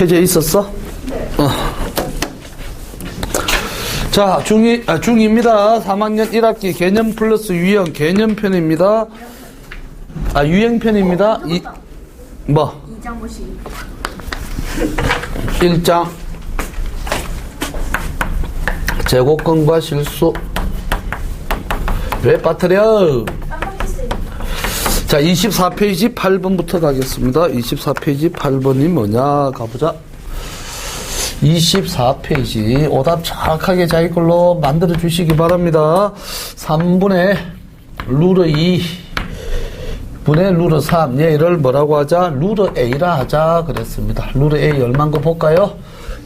켜져 있었어? 어. 자, 중2, 아, 중2입니다. 3학년 1학기 개념 플러스 유형 개념편입니다. 아, 유형편입니다. 이, 뭐? 이장 보시기. 1장. 제곱근과 실수. 왜 빠뜨려? 자, 24페이지 8번부터 가겠습니다. 24페이지 8번이 뭐냐? 가보자. 24페이지 오답 정확하게 자기 걸로 만들어 주시기 바랍니다. 3분의 루트 2 분의 루트 3 얘를 뭐라고 하자? 루트 A라 하자 그랬습니다. 루트 A 얼마인 거 볼까요?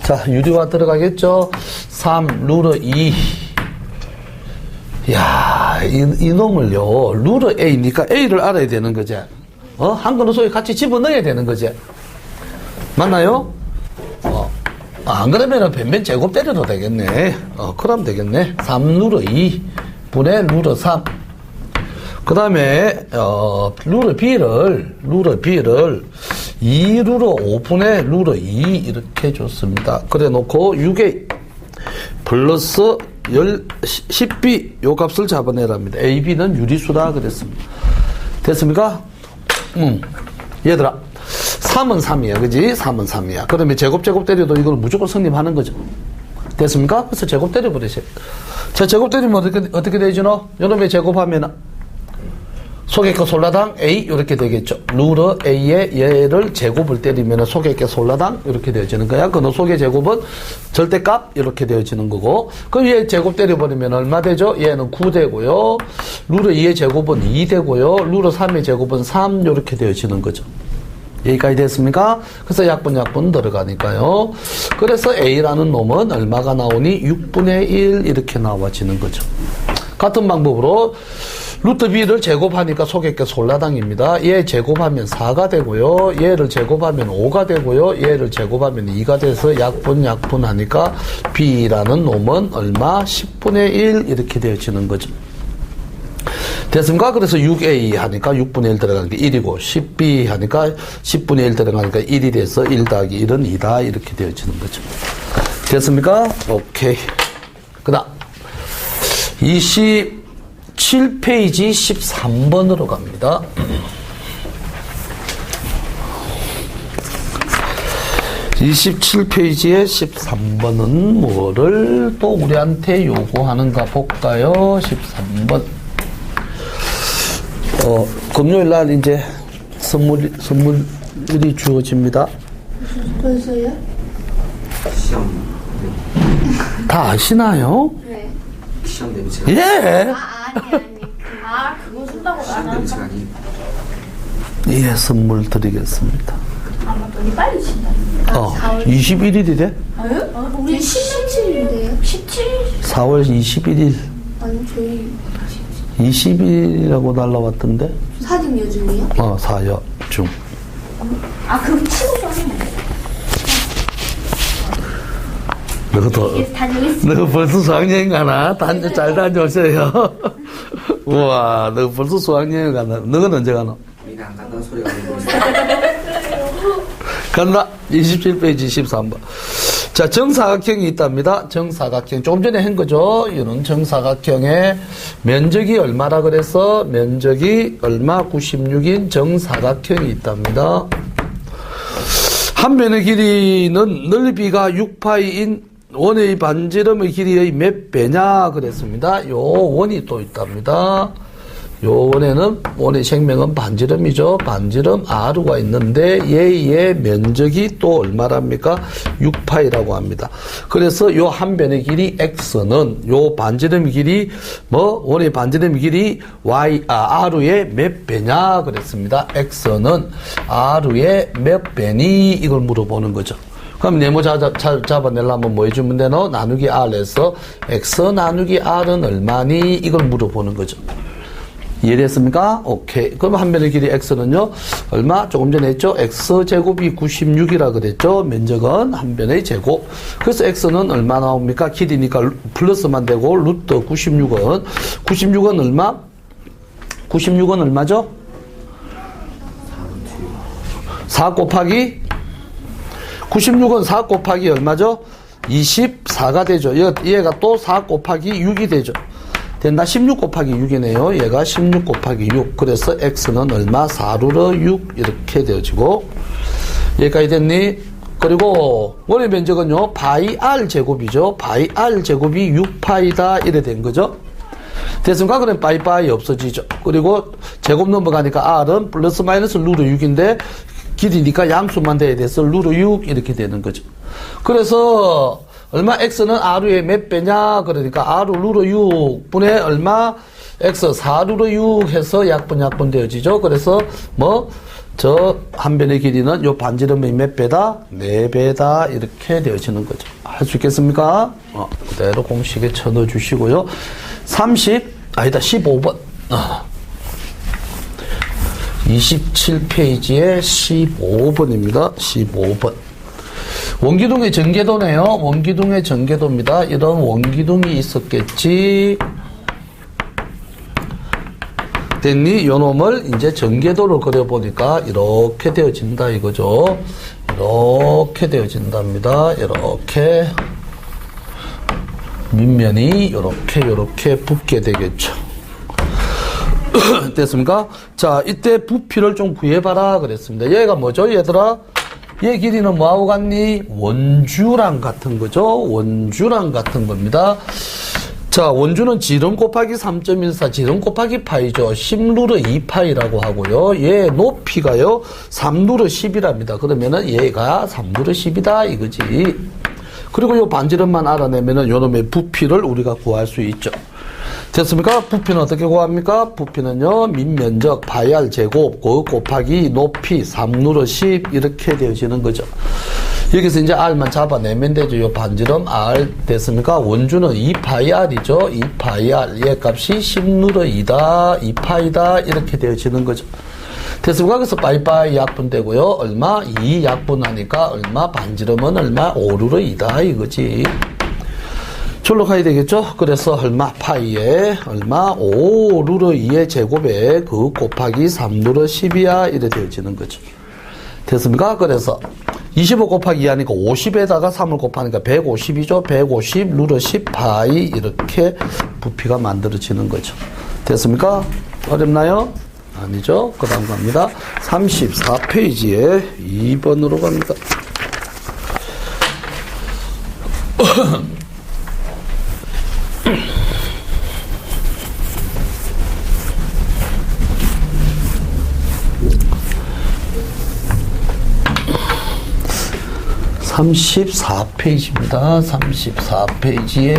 자 유리화 들어가겠죠? 3 루트 2 야, 이, 이놈을요, 루트 A니까 A를 알아야 되는 거지. 어? 한글로 소위 같이 집어넣어야 되는 거지. 맞나요? 어. 안 그러면은 변변 제곱 때려도 되겠네. 어, 그럼 되겠네. 3 루트 2 분의 루트 3. 그 다음에, 어, 루트 B를, 루트 B를 2 루트 5분의 루트 2 이렇게 줬습니다. 그래 놓고 6에 플러스 10, 10B 요 값을 잡아내랍니다. A, B는 유리수다 그랬습니다. 됐습니까? 음. 얘들아. 3은 3이야. 그지? 3은 3이야. 그러면 제곱, 제곱 때려도 이걸 무조건 성립하는 거죠. 됐습니까? 그래서 제곱 때려버리세요. 자, 제곱 때리면 어떻게, 어떻게 되죠? 너? 요놈의 제곱하면 거 솔라당 A 이렇게 되겠죠. 루트 A에 얘를 제곱을 때리면 게 솔라당 이렇게 되어지는 거야. 그너 속의 제곱은 절대값 이렇게 되어지는 거고. 그럼 얘 제곱 때려버리면 얼마 되죠? 얘는 9 되고요. 루트 2의 제곱은 2 되고요. 루트 3의 제곱은 3 이렇게 되어지는 거죠. 여기까지 됐습니까? 그래서 약분 약분 들어가니까요. 그래서 A라는 놈은 얼마가 나오니? 6분의 1 이렇게 나와지는 거죠. 같은 방법으로 루트 B를 제곱하니까 게 솔라당입니다. 얘 제곱하면 4가 되고요. 얘를 제곱하면 5가 되고요. 얘를 제곱하면 2가 돼서 약분 약분 하니까 B라는 놈은 얼마? 10분의 1 이렇게 되어지는 거죠. 됐습니까? 그래서 6A 하니까 6분의 1 들어가는 게 1이고 10B 하니까 10분의 1 들어가니까 1이 돼서 1 더하기 1은 2다 이렇게 되어지는 거죠. 됐습니까? 오케이. 그 다음 27페이지 13번으로 갑니다. 27페이지의 13번은 뭐를 또 우리한테 요구하는가 볼까요? 13번. 어, 금요일 날 이제 선물이, 선물이 주어집니다. 벌써요? 시험 다 아시나요? 네. 시험 냄새가 예! 아, 아니, 아니. 아, 그거. 냄새가 아니 예, 선물 드리겠습니다. 아, 맞다. 언니 빨리 친다. 어, 21일이 돼? 어? 우리 17일인데요? 17일? 4월 21일. 아니, 저희 20일이라고 날라왔던데? 사진 요즘이요? 어, 사여, 중. 아, 그럼 치고 써는 너도, 돼. 다니겠습니다. 너 벌써 수학여행 가나? 다녀, 잘 다녀오세요. 우와, 너 벌써 수학여행 가나? 너는 언제? 우리는 안 간다는 소리가 있어 간다. 27페이지 13번. 자, 정사각형이 있답니다. 정사각형. 조금 전에 한 거죠. 이는 정사각형의 면적이 얼마라 그래서 면적이 얼마 96인 정사각형이 있답니다. 한 면의 길이는 넓이가 6파이인 원의 반지름의 길이의 몇 배냐 그랬습니다. 요 원이 또 있답니다. 요 원에는 원의 생명은 반지름이죠. 반지름 R가 있는데 얘의 면적이 또 얼마랍니까? 6파이라고 합니다. 그래서 요 한 변의 길이 X는 요 반지름 길이 뭐 원의 반지름 길이 Y 아 R의 몇 배냐 그랬습니다. X는 R의 몇 배니 이걸 물어보는 거죠. 그럼 네모 잡아, 잡아내려면 뭐 해주면 되노? 나누기 R에서 X 나누기 R은 얼마니? 이걸 물어보는 거죠. 이해됐습니까? 오케이. 그럼 한 변의 길이 x는요, 얼마? 조금 전에 했죠? x제곱이 96이라 그랬죠? 면적은 한 변의 제곱. 그래서 x는 얼마 나옵니까? 길이니까 루- 플러스만 되고, 루트 96은, 96은 얼마? 96은 얼마죠? 4 곱하기 96은 4 곱하기 얼마죠? 24가 되죠. 얘- 얘가 또 4 곱하기 6이 되죠. 된다. 16 곱하기 6이네요. 얘가 16 곱하기 6. 그래서 x는 얼마? 4루러 6 이렇게 되어지고 여기까지 됐니? 그리고 원의 면적은요. 바이 r 제곱이죠. 바이 r 제곱이 6파이다 이래 된 거죠. 됐습니까? 그럼 빠이빠이 없어지죠. 그리고 제곱 넘어가니까 r은 플러스 마이너스 루트 6인데 길이니까 양수만 돼야 돼서 루트 6 이렇게 되는 거죠. 그래서 얼마 x는 r의 몇 배냐? 그러니까 r 루트 6분의 얼마? x 4 루트 6 해서 약분 약분 되어지죠. 그래서 뭐 저 한 변의 길이는 요 반지름의 몇 배다? 네 배다 이렇게 되어지는 거죠. 할 수 있겠습니까? 어, 그대로 공식에 쳐넣어 주시고요. 30 아니다 15번. 아. 27페이지에 15번입니다. 15번. 원기둥의 전개도네요. 원기둥의 전개도입니다. 이런 원기둥이 있었겠지. 됐니? 요 놈을 이제 전개도를 그려보니까 이렇게 되어진다 이거죠. 이렇게 되어진답니다. 이렇게. 밑면이 이렇게 이렇게 붙게 되겠죠. 됐습니까? 자, 이때 부피를 좀 구해봐라 그랬습니다. 얘가 뭐죠, 얘들아? 얘 길이는 뭐하고 같니? 원주랑 같은 거죠. 원주랑 같은 겁니다. 자, 원주는 지름 곱하기 3.14, 지름 곱하기 파이죠. 10루르 2파이라고 하고요. 얘 높이가요, 3루르 10이랍니다. 그러면은 얘가 3루르 10이다, 이거지. 그리고 요 반지름만 알아내면은 요 놈의 부피를 우리가 구할 수 있죠. 됐습니까? 부피는 어떻게 구합니까? 부피는요, 밑면적, 바이알 제곱, 그 곱하기 높이, 3루르 10, 이렇게 되어지는 거죠. 여기서 이제 R만 잡아내면 되죠. 요 반지름 R 됐습니까? 원주는 2파이R이죠. 2파이R. 얘 값이 10루르 2다, 2파이다, 이렇게 되어지는 거죠. 됐습니까? 그래서 빠이빠이 약분되고요. 얼마? 2 약분하니까 얼마? 반지름은 얼마? 5루르 2다, 이거지. 절로 가야 되겠죠? 그래서 얼마 파이에 얼마 5루르 2의 제곱에 그 곱하기 3루르 10이야 이래 되어지는 거죠. 됐습니까? 그래서 25 곱하기 2 하니까 50에다가 3을 곱하니까 150이죠. 150 루르 10 파이 이렇게 부피가 만들어지는 거죠. 됐습니까? 어렵나요? 아니죠. 그 다음 갑니다. 34페이지에 2번으로 갑니다. 삼십사 페이지입니다. 삼십사 페이지에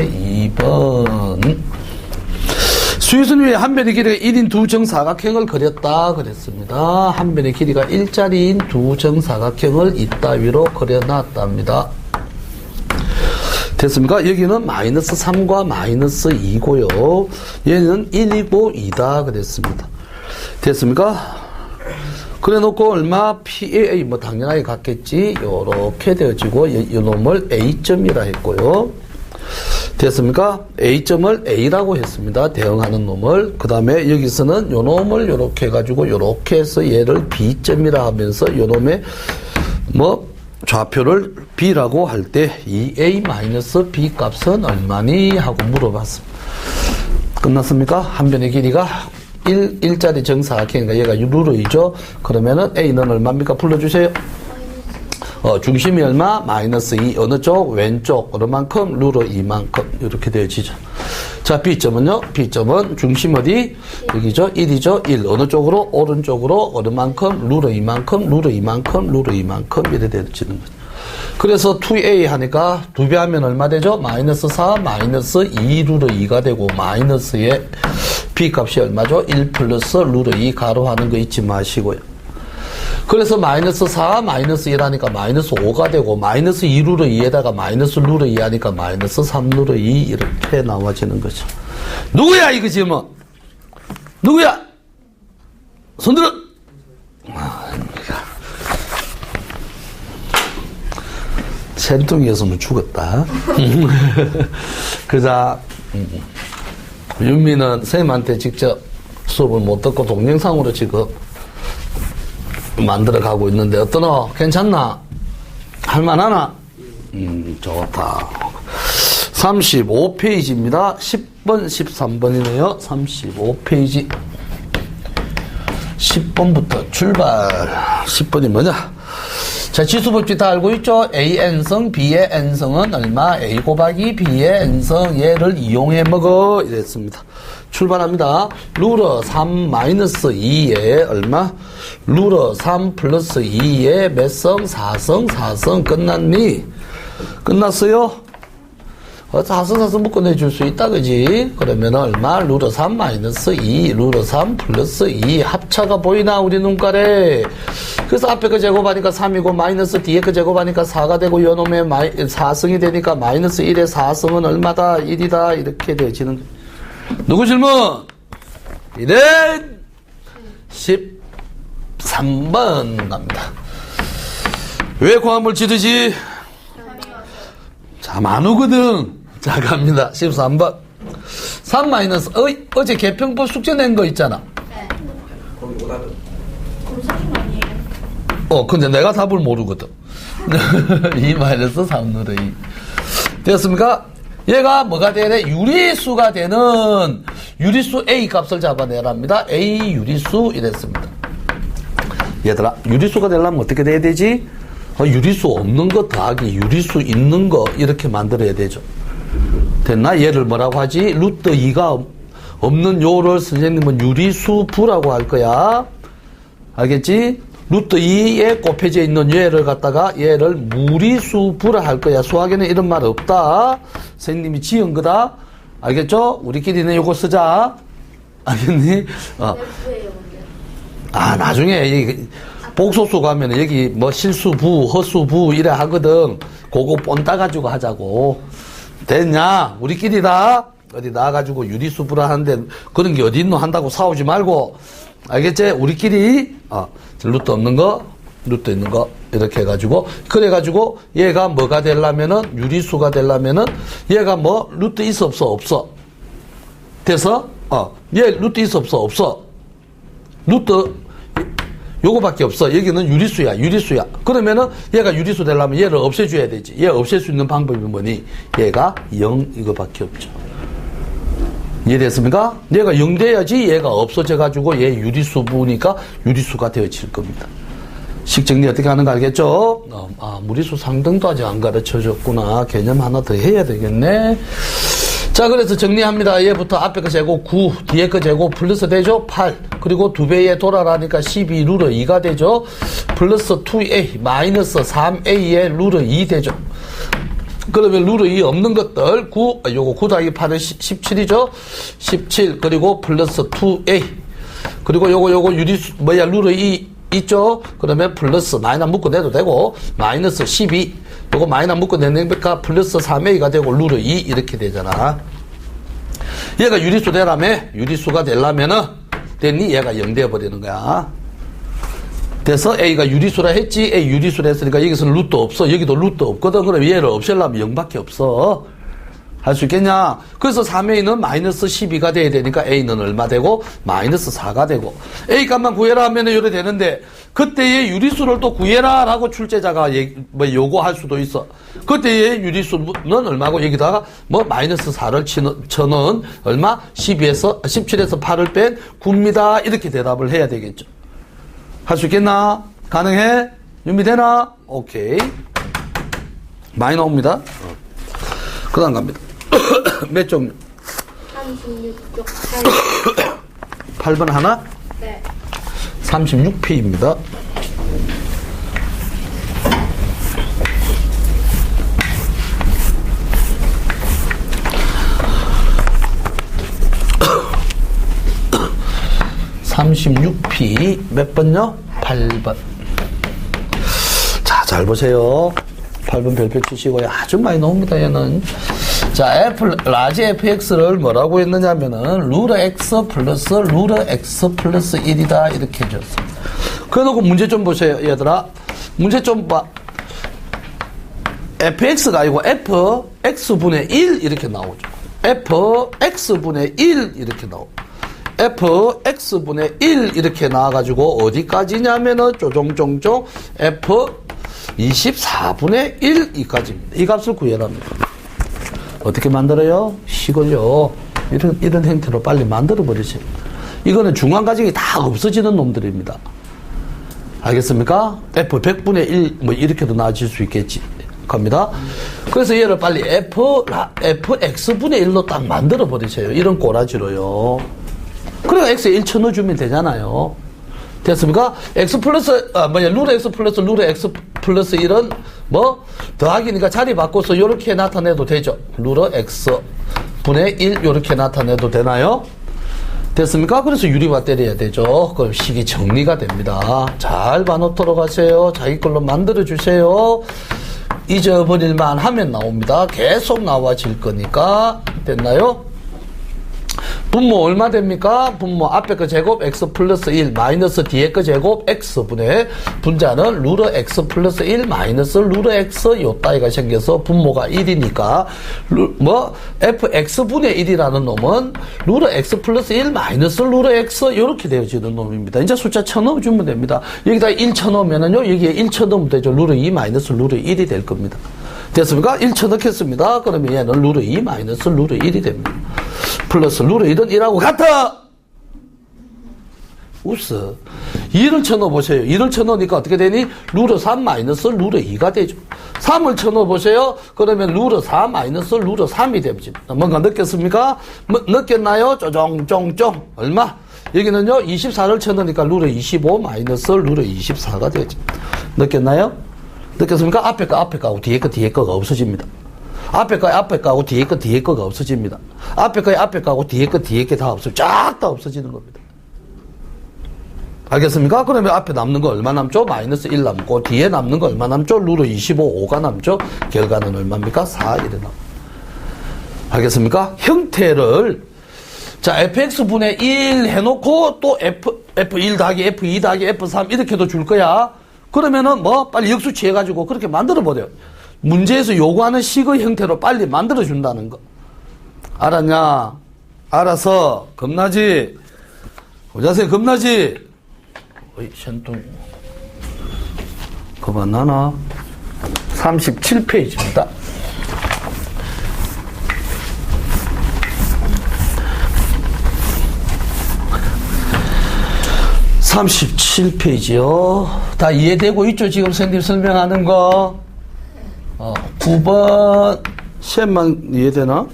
2번. 수유순 위에 한 변의 길이가 1인 두 정사각형을 그렸다 그랬습니다. 한 변의 길이가 1짜리인 두 정사각형을 이따위로 그려놨답니다. 됐습니까? 여기는 마이너스 3과 마이너스 2고요. 얘는 1이고 2다 그랬습니다. 됐습니까? 그래 놓고 얼마 PA 뭐 당연하게 같겠지. 요렇게 되어지고 이, 이 놈을 A점이라 했고요. 됐습니까? A점을 A라고 했습니다. 대응하는 놈을. 그 다음에 여기서는 요 놈을 요렇게 해가지고 요렇게 해서 얘를 B점이라 하면서 요 놈의 뭐 좌표를 B라고 할때 2A-B 값은 얼마니? 하고 물어봤습니다. 끝났습니까? 한 변의 길이가 1, 1짜리 정사각형이니까 얘가 루르이죠? 그러면은 A는 얼마입니까? 불러주세요. 어, 중심이 얼마? 마이너스 2. 어느 쪽? 왼쪽. 어느만큼? 루르 2만큼. 이렇게 되어지죠. 자, B점은요? B점은 중심 어디? 여기죠? 1이죠? 1. 어느 쪽으로? 오른쪽으로. 어느만큼? 루르 2만큼, 루르 2만큼, 루르 2만큼. 이렇게 되어지는 거죠. 그래서 2a 하니까 두 배 하면 얼마 되죠? 마이너스 4, 마이너스 2 루르 2가 되고 마이너스의 b 값이 얼마죠? 1 플러스 루르 2 가로하는 거 잊지 마시고요. 그래서 마이너스 4, 마이너스 1 하니까 마이너스 5가 되고 마이너스 2 루르 2에다가 마이너스 루르 2 하니까 마이너스 3 루르 2 이렇게 나와지는 거죠. 누구야 이거 지금은? 누구야? 손들어! 샘뚱이였으면 죽었다. 그자 음, 윤미는 선생님한테 직접 수업을 못 듣고 동영상으로 지금 만들어 가고 있는데 어떠노? 괜찮나? 할만하나? 음, 좋다. 35페이지입니다. 10번, 13번이네요. 35페이지. 10번부터 출발. 10번이 뭐냐? 자, 지수법칙 다 알고 있죠? A n성, B의 n성은 얼마? A 곱하기 B의 n성, 얘를 이용해 먹어. 이랬습니다. 출발합니다. 루러 3 마이너스 2에 얼마? 루러 3 플러스 2에 몇 성? 4성, 4성 끝났니? 끝났어요? 어, 사성사성 묶어내줄 수 있다, 그지? 그러면 얼마? 루러 3 마이너스 2, 루러 3 플러스 2. 합차가 보이나, 우리 눈깔에? 그래서 앞에 거 제곱하니까 3이고, 마이너스 뒤에 거 제곱하니까 4가 되고, 요놈의 마이, 4성이 되니까 마이너스 1의 4성은 얼마다? 1이다. 이렇게 되지는. 누구 질문? 이는 13번 갑니다. 왜 과물 지르지? 자, 많으거든. 자, 갑니다. 13번. 3 마이너스, 어, 어제 개평법 숙제 낸 거 있잖아. 네. 거기 오답은? 어, 근데 내가 답을 모르거든. 2 마이너스 3분의 2. 됐습니까? 얘가 뭐가 되래? 유리수가 되는 유리수 A 값을 잡아내랍니다. A 유리수 이랬습니다. 얘들아, 유리수가 되려면 어떻게 돼야 되지? 어, 유리수 없는 거 더하기 유리수 있는 거 이렇게 만들어야 되죠. 됐나? 얘를 뭐라고 하지? 루트 2가 없는 요를 선생님은 유리수 부라고 할 거야. 알겠지? 루트 2에 곱해져 있는 얘를 갖다가 얘를 무리수부라 할 거야. 수학에는 이런 말 없다. 선생님이 지은 거다. 알겠죠? 우리끼리는 요거 쓰자. 알겠니? 어. 아, 나중에 이 복소수 가면 여기 뭐 실수부, 허수부 이래 하거든. 그거 본 따 가지고 하자고. 됐냐? 우리끼리다. 어디 나가가지고 유리수부라 하는데 그런 게 어디 있노 한다고 싸우지 말고. 알겠지? 우리끼리, 어, 루트 없는 거, 루트 있는 거, 이렇게 해가지고, 그래가지고, 얘가 뭐가 되려면은, 유리수가 되려면은, 얘가 뭐, 루트 있어, 없어, 없어. 돼서, 어, 얘 루트 있어, 없어, 없어. 루트 요거밖에 없어. 여기는 유리수야, 유리수야. 그러면은 얘가 유리수 되려면 얘를 없애줘야 되지. 얘 없앨 수 있는 방법이 뭐니? 얘가 0 이거밖에 없죠. 이해됐습니까? 얘가 0 돼야지 얘가 없어져가지고 얘 유리수부니까 유리수가 되어질 겁니다. 식정리 어떻게 하는 거 알겠죠? 어, 아, 무리수 상등도 아직 안 가르쳐 줬구나. 개념 하나 더 해야 되겠네. 자, 그래서 정리합니다. 얘부터 앞에 거 제곱 9, 뒤에 거 제곱 플러스 되죠? 8. 그리고 두 배에 돌아라니까 12 루러 2가 되죠? 플러스 2a, 마이너스 3a의 루러 2 되죠? 그러면 루러 2 없는 것들 9, 아, 요거 9 더하기 8은 17이죠? 17, 그리고 플러스 2a. 그리고 요거 요거 유리수 뭐야 루러 2 있죠? 그러면 플러스 마이너스 묶어 내도 되고 마이너스 12 요거 마이너스 묶어 내니까 플러스 3a가 되고 루러 2 이렇게 되잖아. 얘가 유리수 되라며 유리수가 되려면은 됐니? 얘가 0 되어버리는 거야. 돼서 A가 유리수라 했지, A 유리수라 했으니까 여기서는 루트 없어. 여기도 루트 없거든. 그럼 얘를 없애려면 0밖에 없어. 할 수 있겠냐? 그래서 3A는 마이너스 12가 돼야 되니까 A는 얼마 되고, 마이너스 4가 되고, A 값만 구해라 하면 이래 되는데, 그때의 유리수를 또 구해라 라고 출제자가 뭐 요구할 수도 있어. 그때의 유리수는 얼마고, 여기다가 뭐 마이너스 4를 치는, 쳐는 얼마? 12에서, 17에서 8을 뺀 9입니다. 이렇게 대답을 해야 되겠죠. 할 수 있겠나? 가능해? 준비되나? 오케이. 많이 나옵니다. 그 다음 갑니다. 몇 종? 36쪽 8번 하나? 네. 36페입니다. 삼십육 p 몇 번요? 8번. 자, 잘 보세요. 8번 별표 치시고요. 아주 많이 나옵니다, 얘는. 자, F, 라지 fx를 뭐라고 했느냐면은, 루러 x 플러스 루러 x 플러스 1이다. 이렇게 해줬어. 그래 놓고 문제 좀 보세요, 얘들아. 문제 좀 봐. fx가 아니고 fx분의 1 이렇게 나오죠. fx분의 1 이렇게 나오고. Fx분의 1 이렇게 나와가지고 어디까지냐면은 쪼종쫑쫑 f 24분의 1 이까지입니다. 이 값을 구해랍니다. 어떻게 만들어요? 식을요. 이런, 이런 형태로 빨리 만들어 버리세요. 이거는 중간 과정이 다 없어지는 놈들입니다. 알겠습니까? F 100분의 1, 뭐, 이렇게도 나아질 수 있겠지. 겁니다. 그래서 얘를 빨리 F, 라- FX분의 1로 딱 만들어 버리세요. 이런 꼬라지로요. 그래야 X에 1 쳐 넣어주면 되잖아요. 됐습니까? X 플러스, 아, 뭐야, 루트 X 플러스 루트 X 플러스 1은 뭐, 더하기니까 자리 바꿔서 요렇게 나타내도 되죠. 루트 X 분의 1 요렇게 나타내도 되나요? 됐습니까? 그래서 유리화 때려야 되죠. 그럼 식이 정리가 됩니다. 잘 봐놓도록 하세요. 자기 걸로 만들어 주세요. 잊어버릴만 하면 나옵니다. 계속 나와질 거니까. 됐나요? 분모 얼마 됩니까? 분모 앞에 거 제곱 x 플러스 1 마이너스 뒤에 거 제곱 x분의 분자는 루트 x 플러스 1 마이너스 루트 x 요 따위가 생겨서 분모가 1이니까 뭐 fx분의 1이라는 놈은 루트 x 플러스 1 마이너스 루트 x 이렇게 되어지는 놈입니다. 이제 숫자 쳐넣어주면 됩니다. 여기다 1 쳐넣으면은요 여기에 1 쳐넣으면 되죠. 루트 2 마이너스 루트 1이 될 겁니다. 됐습니까? 1 쳐넣겠습니다. 그러면 얘는 루트 2 마이너스 루트 1이 됩니다. 플러스 1은 1하고 같아! 웃어. 2를 쳐넣어보세요. 2를 쳐넣으니까 어떻게 되니? 루트 3 마이너스 루트 2가 되죠. 3을 쳐넣어보세요. 그러면 루트 4 마이너스 루트 3이 되죠. 뭔가 느꼈습니까? 뭐, 느꼈나요? 쪼종쫑쫑. 얼마? 여기는요, 24를 쳐넣으니까 루트 25 마이너스 루트 24가 되죠. 느꼈나요? 느꼈습니까? 앞에 거, 앞에 거하고 뒤에 거, 뒤에 거가 없어집니다. 앞에 거, 앞에 거하고 뒤에 거, 뒤에 거가 없어집니다. 앞에 거, 앞에 거하고 뒤에 거, 뒤에 게 다 없어. 쫙 다 없어지는 겁니다. 알겠습니까? 그러면 앞에 남는 거 얼마 남죠? 마이너스 1 남고, 뒤에 남는 거 얼마 남죠? 루트 25, 5가 남죠? 결과는 얼마입니까? 4, 1이 남. 알겠습니까? 형태를, 자, fx분의 1 해놓고, 또 f, f1 더하기 f2 더하기 f3 이렇게도 줄 거야. 그러면은 뭐, 빨리 역수 취해가지고 그렇게 만들어버려요. 문제에서 요구하는 식의 형태로 빨리 만들어준다는 거. 알았냐? 알아서, 겁나지? 오자세 겁나지? 어이, 쉔뚱. 그만 나나? 37페이지입니다. 37페이지요. 다 이해되고 있죠? 지금 선생님 설명하는 거. 어, 9번. 셈만 이해되나?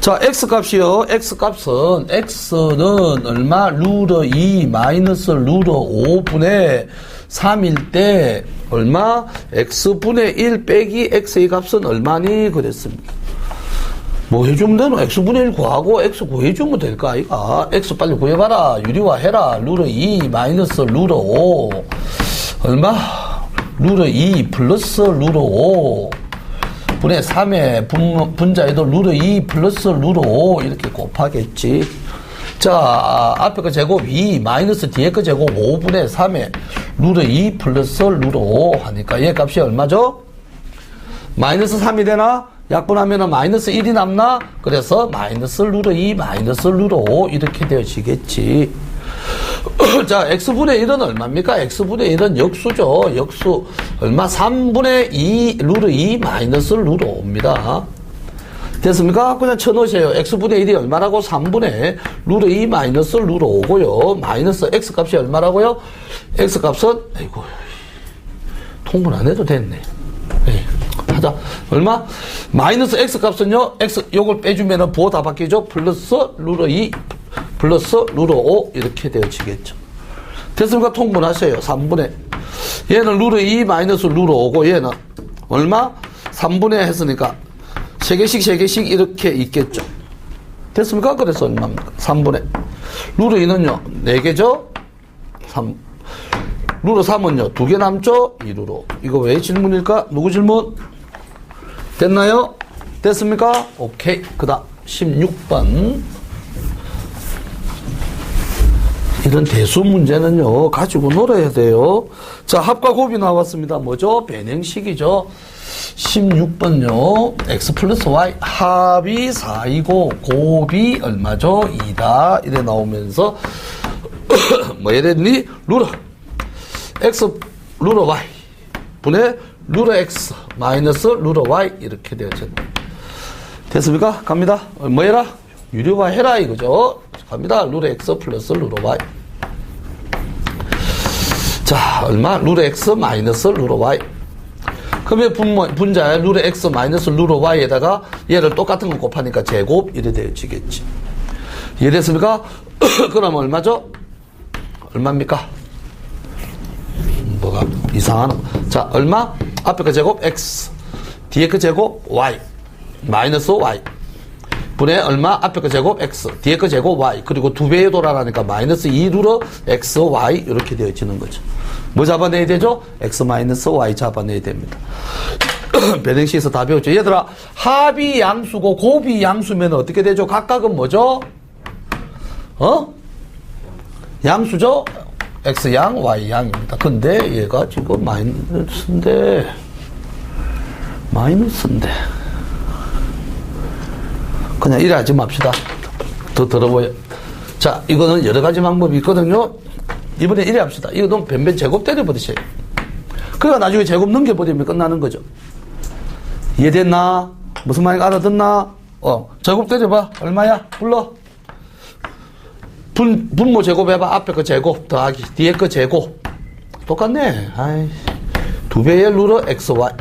자, x 값이요. x 값은 x는 얼마? 루트 2 마이너스 루트 5분의 3일 때 얼마? x분의 1 빼기 x의 값은 얼마니? 그랬습니다. 뭐 해주면 되노? x분의 1 구하고 x 구해주면 될까, 아이가? x 빨리 구해봐라. 유리화 해라. 루트 2 마이너스 루트 5. 얼마? 루트 2 플러스 루트 5. 분의 3의 분, 분자에도 루트 2 플러스 루트 5 이렇게 곱하겠지. 자, 앞에 거 제곱 2 마이너스 뒤에 거 제곱 5분의 3에 루트 2 플러스 루트 5 하니까 얘 값이 얼마죠? 마이너스 3이 되나? 약분하면 마이너스 1이 남나? 그래서 마이너스 루트 2 마이너스 루트 5 이렇게 되어지겠지. 자, x분의 1은 얼마입니까? x분의 1은 역수죠. 역수. 얼마? 3분의 2, 루트 2 마이너스 루트 5입니다. 됐습니까? 그냥 쳐놓으세요. x분의 1이 얼마라고? 3분의 루트 2 마이너스 루트 5고요. 마이너스 x 값이 얼마라고요? x 값은, 아이고, 통분 안 해도 됐네. 예, 하자. 얼마? 마이너스 x 값은요, x, 요걸 빼주면은 부호 다 바뀌죠? 플러스 루트 2, 플러스 루트 5, 이렇게 되어지겠죠. 됐습니까? 통분하세요. 3분의. 얘는 루트 2 마이너스 루트 5고, 얘는 얼마? 3분의 했으니까, 3개씩, 3개씩 이렇게 있겠죠. 됐습니까? 그래서 얼마입니까? 3분의. 루트 2는요, 4개죠? 3. 루트 3은요, 2개 남죠? 2루로. 이거 왜 질문일까? 누구 질문? 됐나요? 됐습니까? 오케이. 그 다음, 16번. 이런 대수 문제는요, 가지고 놀아야 돼요. 자, 합과 곱이 나왔습니다. 뭐죠? 변형식이죠. 16번요. x 플러스 y 합이 4이고 곱이 얼마죠? 2다. 이래 나오면서 뭐 이랬니? 루러 x 루러 y 분의 루트 x 마이너스 루트 y 이렇게 되어진다. 됐습니까? 갑니다. 어, 뭐 해라? 유료화 해라 이거죠. 갑니다. 루트 x 플러스 루트 y. 자, 얼마? 루트 x 마이너스 루트 y. 그러면 분자에 루트 x 마이너스 루트 y에다가 얘를 똑같은 거 곱하니까 제곱 이래 되어지겠지. 이해됐습니까? 그럼 얼마죠? 얼마입니까? 뭐가 이상하나? 자, 얼마? 앞에 거 제곱 x, 뒤에 거 제곱 y, 마이너스 y. 분의 얼마? 앞에 거 제곱 x, 뒤에 거 제곱 y. 그리고 두 배에 돌아가니까 마이너스 2 루러 x, y 이렇게 되어지는 거죠. 뭐 잡아내야 되죠? x 마이너스 y 잡아내야 됩니다. 배등식에서 다 배웠죠. 얘들아, 합이 양수고 곱이 양수면 어떻게 되죠? 각각은 뭐죠? 어? 양수죠? x양, y양입니다. 근데 얘가 지금 마이너스인데, 마이너스인데. 그냥 이래 하지 맙시다. 더 들어보여. 자, 이거는 여러 가지 방법이 있거든요. 이번에 이래 합시다. 이거 변변 제곱 때려버리세요. 그러니까 나중에 제곱 넘겨버리면 끝나는 거죠. 이해됐나? 무슨 말인가 알아듣나? 어, 제곱 때려봐. 얼마야? 불러. 분, 분모 제곱해봐. 앞에 거 제곱 더하기 뒤에 거 제곱. 똑같네. 아이, 두 배의 루러 x, y.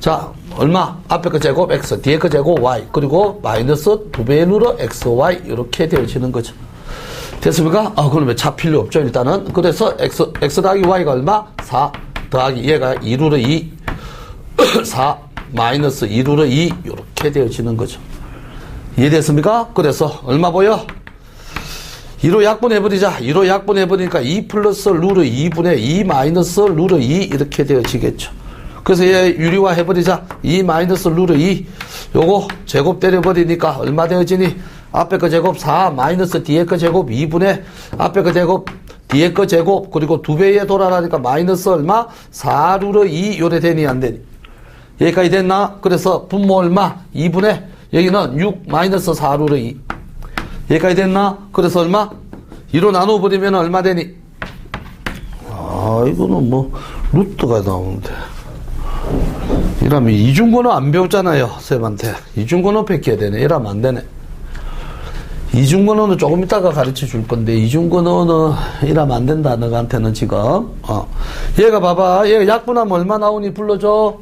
자, 얼마? 앞에 거 제곱 x, 뒤에 거 제곱 y. 그리고 마이너스 두 배의 루러 x, y. 이렇게 되어지는 거죠. 됐습니까? 아, 그러면 차 필요 없죠, 일단은. 그래서 x, x 더하기 y가 얼마? 4 더하기 얘가 2루러 2. 4 마이너스 2루러 2. 이렇게 되어지는 거죠. 이해됐습니까? 그래서 얼마 보여? 2로 약분해버리자. 2로 약분해버리니까 2 플러스 루트 2분의 2 마이너스 루트 2 이렇게 되어지겠죠. 그래서 얘 유리화 해버리자. 2 마이너스 루트 2. 요거 제곱 때려버리니까 얼마 되어지니? 앞에 거 제곱 4 마이너스 뒤에 거 제곱 2분의 앞에 거 제곱 뒤에 거 제곱 그리고 두 배에 돌아가니까 마이너스 얼마? 4 루트 2 요래 되니 안 되니? 여기까지 됐나? 그래서 분모 얼마? 2분의 여기는 6 마이너스 4 루트 2. 여기까지 됐나? 그래서 얼마? 2로 나눠버리면 얼마 되니? 아, 이거는 뭐, 루트가 나오는데. 이러면 이중권어 안 배웠잖아요, 쌤한테. 이중권어 뺏겨야 되네. 이러면 안 되네. 이중권어는 조금 이따가 가르쳐 줄 건데, 이중권어는 이러면 안 된다, 너한테는 지금. 어. 얘가 봐봐. 얘가 약분하면 얼마 나오니 불러줘.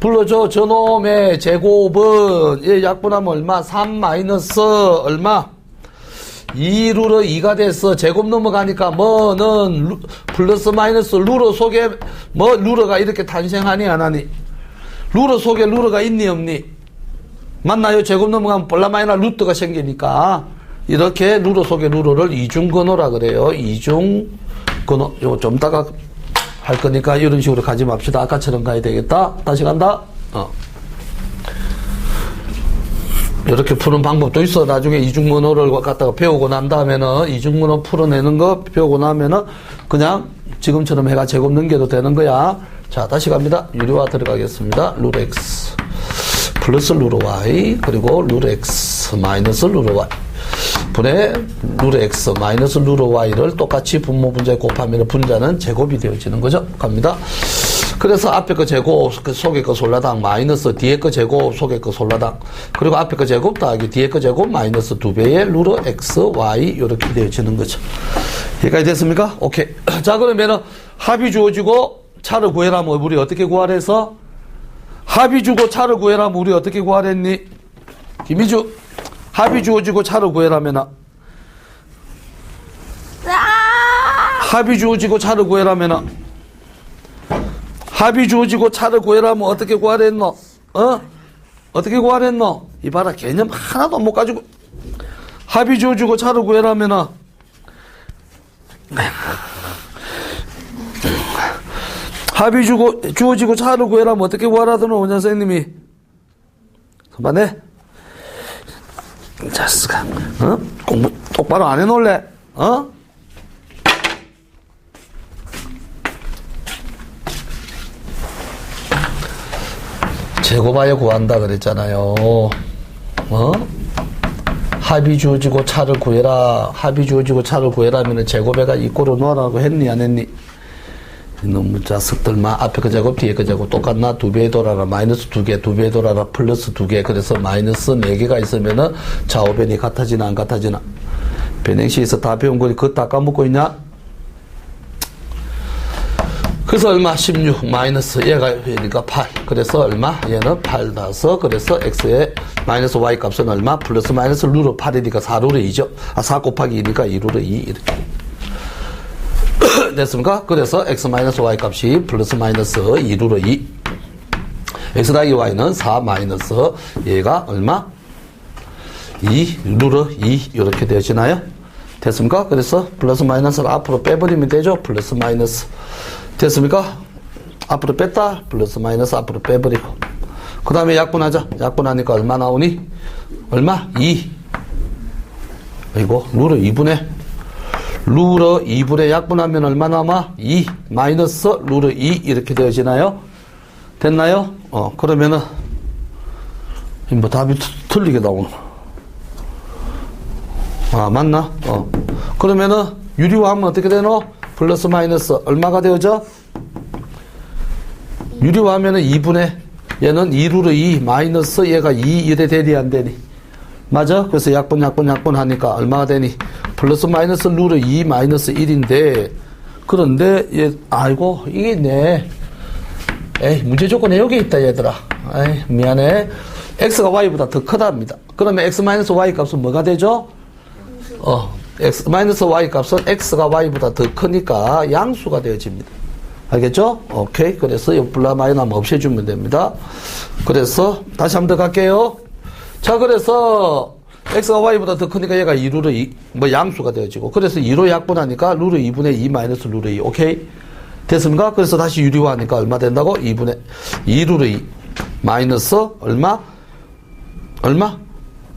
불러줘. 저놈의 제곱은, 얘 약분하면 얼마? 3 마이너스 얼마? 2루로 2가 돼서 제곱 넘어가니까 뭐는 루- 플러스 마이너스 루러 속에 뭐 루러가 이렇게 탄생하니 안 하니? 루러 속에 루러가 있니 없니? 맞나요? 제곱 넘어가면 볼라마이나 루트가 생기니까 이렇게 루러 속에 루러를 이중근호라 그래요. 이중근호. 요거 좀 이따가 할 거니까 이런 식으로 가지 맙시다. 아까처럼 가야 되겠다. 다시 간다. 어. 이렇게 푸는 방법도 있어. 나중에 이중문호를 갖다가 배우고 난 다음에는 이중문호 풀어내는 거 배우고 나면은 그냥 지금처럼 해가 제곱 넘겨도 되는 거야. 자, 다시 갑니다. 유리화 들어가겠습니다. 루트 x 플러스 루트 y 그리고 루트 x 마이너스 루트 y 분의 루트 x 마이너스 루트 y를 똑같이 분모 분자에 곱하면 분자는 제곱이 되어지는 거죠. 갑니다. 그래서 앞에 거 제곱, 그 속에 거 솔라당, 마이너스 뒤에 거 제곱, 속에 거 솔라당. 그리고 앞에 거 제곱 더하기 뒤에 거 제곱, 마이너스 두 배의 루트 x, y, 이렇게 되어지는 거죠. 여기까지 됐습니까? 오케이. 자, 그러면은 합이 주어지고 차를 구해라면 우리 어떻게 구하래서? 합이 주고 차를 구해라면 우리 어떻게 구하랬니? 김희주, 합이 주어지고 차를 구해라면 합이 주어지고 차를 구해라면 합이 주어지고 차를 구해라면 어떻게 구하랬노? 어? 어떻게 구하랬노? 이봐라 개념 하나도 못 가지고 합이 주어지고 차를 구해라면 합이 주고 주어지고 차를 구해라면 어떻게 구하라더노 원장 선생님이 그만해 자스가 어? 공부 똑바로 안 해놓을래? 어? 제곱하여 구한다 그랬잖아요. 어? 합이 주어지고 차를 구해라. 합이 주어지고 차를 구해라 하면 제곱에가 이꼬로 놓으라고 했니 안 했니? 이놈 자석들만 앞에 그 제곱 뒤에 그 제곱 똑같나 두 배 돌아라 마이너스 두 개 두 배 돌아라 플러스 두 개 그래서 마이너스 네 개가 있으면은 좌우변이 같아지나 안 같아지나 변행시에서 다 배운 거니 그거 다 까먹고 있냐 그래서 얼마 16 마이너스 얘가 얘니까 8 그래서 얼마 얘는 8 나서 그래서 x의 마이너스 y 값은 얼마 플러스 마이너스 루트 8이니까 4루트 2죠 아 4 곱하기 2니까 2루트 2 이렇게 됐습니까? 그래서 x 마이너스 y 값이 플러스 마이너스 2루트 2 x 더하기 y는 4 마이너스 얘가 얼마? 2 루트 2 이렇게 되어지나요? 됐습니까? 그래서 플러스 마이너스를 앞으로 빼버리면 되죠? 플러스 마이너스 됐습니까? 앞으로 뺐다 플러스 마이너스 앞으로 빼버리고 그 다음에 약분하자 약분하니까 얼마 나오니? 얼마? 2 이거 루트 2분의 루트 2분의 약분하면 얼마 남아? 2 마이너스 루트 2 이렇게 되어지나요? 됐나요? 어 그러면은 뭐 답이 트- 틀리게 나오는 아 맞나? 어 그러면은 유리화 하면 어떻게 되노? 플러스 마이너스 얼마가 되어져? 유리화하면은 2분의 얘는 2루트 2 마이너스 얘가 2 이래 되니 안 되니? 맞아? 그래서 약분 약분 약분 하니까 얼마가 되니? 플러스 마이너스 루트 2 마이너스 1인데 그런데 얘 아이고 이게 있네 에이 문제 조건에 여기 있다 얘들아 에이 미안해 x가 y보다 더 크답니다 그러면 x 마이너스 y 값은 뭐가 되죠? 어 x 마이너스 y 값은 x가 y보다 더 크니까 양수가 되어집니다 알겠죠? 오케이 그래서 이 블라 마이너스 없애주면 됩니다 그래서 다시 한 번 더 갈게요 자 그래서 x가 y보다 더 크니까 얘가 2루트 2, 뭐 양수가 되어지고 그래서 2로 약분하니까 루트 2분의 2 마이너스 루트 2 오케이 됐습니까? 그래서 다시 유리화하니까 얼마 된다고? 2분의 2루트 2 마이너스 얼마? 얼마?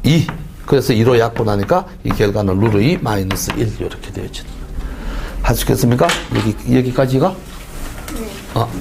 2 그래서 2로 약분하니까 이 결과는 루트 2 마이너스 1 이렇게 되어지는 하시겠습니까? 여기, 여기까지가? 어.